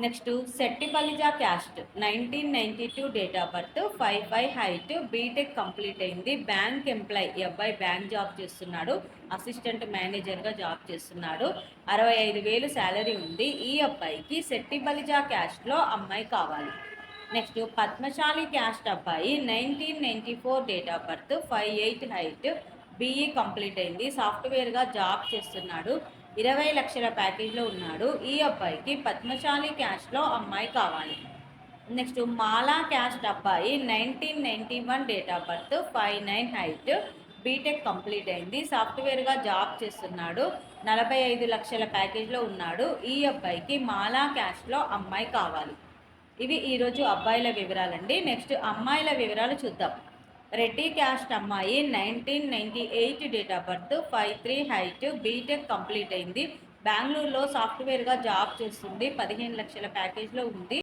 Next Settibalija caste nineteen ninety two date of birth five five height BTech complete అయింది. Bank employee ఈ అబ్బాయి bank job చేస్తున్నాడు. Assistant మేనేజర్గా job చేస్తున్నాడు. అరవై ఐదు వేలు శాలరీ ఉంది. ఈ అబ్బాయికి సెట్టిబలిజా క్యాస్ట్లో అమ్మాయి కావాలి. నెక్స్ట్ పద్మశాలి క్యాస్ట్ అబ్బాయి nineteen ninety four date of birth five eight height BE complete అయింది. సాఫ్ట్వేర్గా జాబ్ చేస్తున్నాడు. ఇరవై లక్షల ప్యాకేజ్లో ఉన్నాడు. ఈ అబ్బాయికి పద్మశాలి క్యాస్ట్లో అమ్మాయి కావాలి. నెక్స్ట్ మాలా క్యాస్ట్ అబ్బాయి nineteen ninety one date of birth five nine height. BTech complete అయింది. సాఫ్ట్వేర్గా జాబ్ చేస్తున్నాడు. నలభై ఐదు లక్షల ప్యాకేజ్లో ఉన్నాడు. ఈ అబ్బాయికి మాలా క్యాస్ట్లో అమ్మాయి కావాలి. ఇవి ఈరోజు అబ్బాయిల వివరాలండి. నెక్స్ట్ అమ్మాయిల వివరాలు చూద్దాం. రెడ్డి క్యాస్ట్ అమ్మాయి nineteen ninety eight date of birth five three height BTech complete అయింది. బెంగళూరులో సాఫ్ట్వేర్గా జాబ్ చేస్తుంది. పదిహేను లక్షల ప్యాకేజ్లో ఉంది.